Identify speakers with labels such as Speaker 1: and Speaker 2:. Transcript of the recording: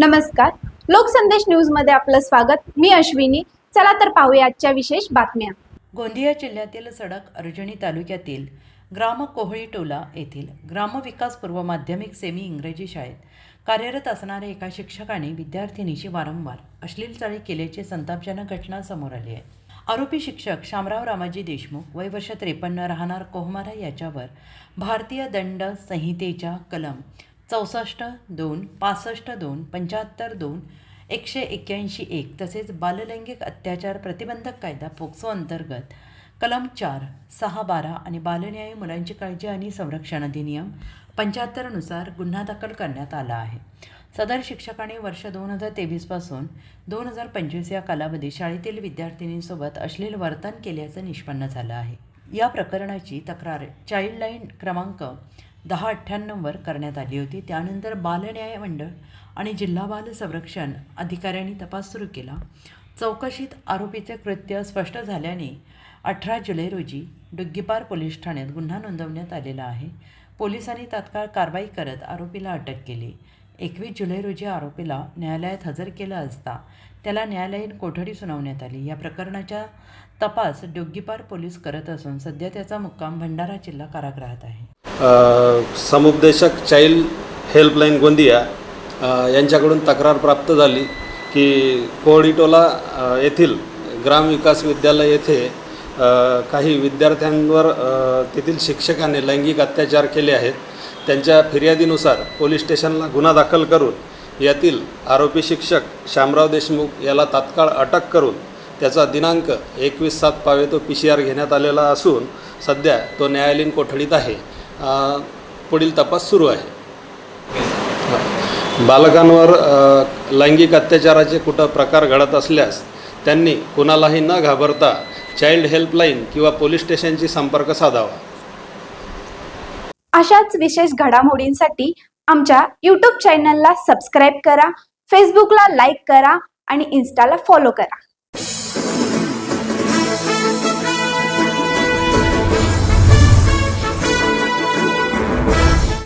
Speaker 1: नमस्कार. लोकसंदेश न्यूजमध्ये आपलं स्वागत. मी अश्विनी. चला तर पाहूया आजच्या विशेष बातम्या.
Speaker 2: गोंदिया जिल्ह्यातील सडक अर्जणी तालुक्यातील ग्राम कोहळी टोला येथील ग्रामविकास पूर्व माध्यमिक सेमी इंग्रजी शाळेत कार्यरत असणाऱ्या एका शिक्षकाने विद्यार्थिनीशी वारंवार अश्लील चाळी केल्याची संतापजनक घटना समोर आली आहे. आरोपी शिक्षक शामराव रामाजी देशमुख वय वर्ष त्रेपन्न राहणार कोहमारा याच्यावर भारतीय दंड संहितेच्या कलम चौसष्ट दोन पासष्ट दोन पंच्याहत्तर दोन एकशे एक्क्याऐंशी एक तसेच बाललैंगिक अत्याचार प्रतिबंधक कायदा पोक्सो अंतर्गत. कलम चार सहा बारा आणि बालन्याय मुलांची काळजी आणि संरक्षण अधिनियम पंच्याहत्तरनुसार गुन्हा दाखल करण्यात आला आहे. सदर शिक्षकाने वर्ष दोन हजार तेवीसपासून दोन हजार पंचवीस या कालावधीत शाळेतील विद्यार्थिनींसोबत अश्लील वर्तन केल्याचं निष्पन्न झालं आहे. या प्रकरणाची तक्रार चाइल्डलाईन क्रमांक दहा अठ्ठ्याण्णववर करण्यात आली होती. त्यानंतर बालन्याय मंडळ आणि जिल्हा बाल संरक्षण अधिकाऱ्यांनी तपास सुरू केला. चौकशीत आरोपीचे कृत्य स्पष्ट झाल्याने अठरा जुलै रोजी डुग्गीपार पोलीस ठाण्यात गुन्हा नोंदवण्यात आलेला आहे. पोलिसांनी तात्काळ कारवाई करत आरोपीला अटक केली. एकवीस जुलै रोजी आरोपीला न्यायालयात हजर केलं असता त्याला न्यायालयीन कोठडी सुनावण्यात आली. या प्रकरणाचा तपास डोग्गीपार पोलीस करत असून सध्या त्याचा मुक्काम भंडारा जिल्हा कारागृहात आहे.
Speaker 3: समुपदेशक चाइल्ड हेल्पलाईन गोंदिया यांच्याकडून तक्रार प्राप्त झाली की कोहडीटोला येथील ग्रामविकास विद्यालय येथे काही विद्यार्थ्यांवर तेथील शिक्षकाने लैंगिक अत्याचार केले आहेत. त्यांच्या फिर्यादीनुसार पोलीस स्टेशनला गुन्हा दाखल करून यातील आरोपी शिक्षक शामराव देशमुख याला तात्काळ अटक करून त्याचा दिनांक एकवीस सात पावे तो पी सी आर घेण्यात आलेला असून सध्या तो न्यायालयीन कोठडीत आहे. पुढील तपास सुरू आहे. बालकांवर लैंगिक अत्याचाराचे कुठं प्रकार घडत असल्यास त्यांनी कुणालाही न घाबरता चाइल्ड हेल्पलाईन किंवा पोलीस स्टेशनशी संपर्क साधावा.
Speaker 1: अशाच विशेष घडामोडींसाठी आमच्या यूट्यूब चॅनलला सबस्क्राईब करा फेसबुकला लाईक करा आणि इन्स्टाला फॉलो करा.